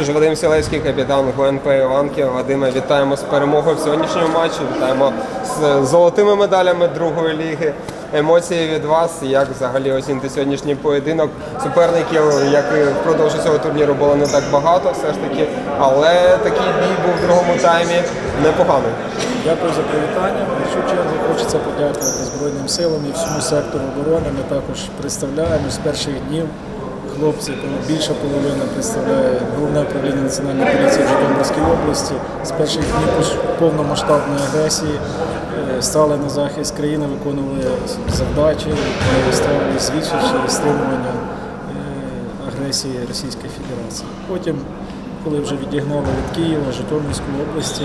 Тож Вадим Сілевський, капітан ГУНП Іванки. Вадиме, вітаємо з перемогою в сьогоднішньому матчі. Вітаємо з золотими медалями другої ліги. Емоції від вас, як взагалі оцінити сьогоднішній поєдинок. Суперників, як і впродовж цього турніру, було не так багато, все ж таки, але такий бій був в другому таймі непоганий. Дякую за привітання. В першу чергу хочеться подякувати Збройним силам і всьому сектору оборони. Ми також представляємо з перших днів. Хлопці, більша половина представляє головне управління національної поліції в Житомирській області. З перших днів повномасштабної агресії е, стали на захист країни, виконували задачі, е, ставили свідчення стримування е, агресії Російської Федерації. Потім, коли вже відігнали від Києва, Житомирської області,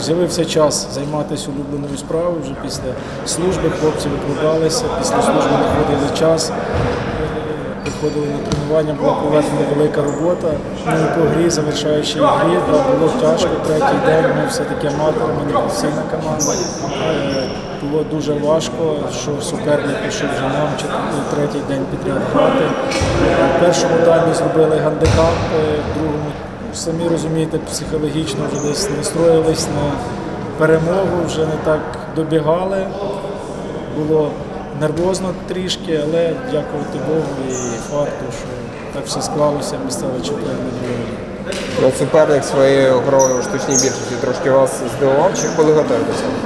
З'явився час займатися улюбленою справою. Вже після служби хлопці викладалися, після служби знаходили час, приходили на тренування, була проведена велика робота. Ну і по грі, завершаючи грі, було тяжко. Третій день ми все-таки аматори, ми не професійна команда. Е, Було дуже важко, що суперник пішов вже нам чет- третій день підряд грати. Е, В першому таймі зробили гандикап, е, в другому самі розумієте, психологічно вже десь настроїлись на перемогу, вже не так добігали. Було нервозно трішки, але дякувати Богу і факту, що так все склалося, ми стали чемпіонами другої. Ну, Суперник своєю грою у штучній більшості трошки вас здивував, чи були готові до цього?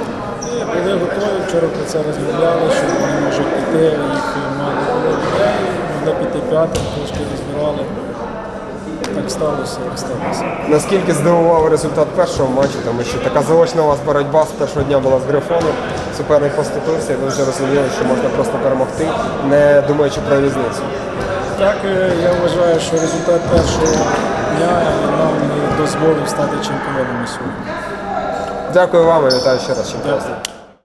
І були готові, вчора про це розмовляли, що вони можуть піти, їх мало було людей, могли піти п'ятим, трошки розбирали. Так сталося, як сталося. Наскільки здивував результат першого матчу, тому що така заочна у вас боротьба з першого дня була з грифоном. Суперник поступився, і ви вже розуміли, що можна просто перемогти, не думаючи про різницю. Так, е, я вважаю, що результат першого дня нам дозволив стати чемпіонами сьогодні. Дякую вам і вітаю ще раз. чемпіонство.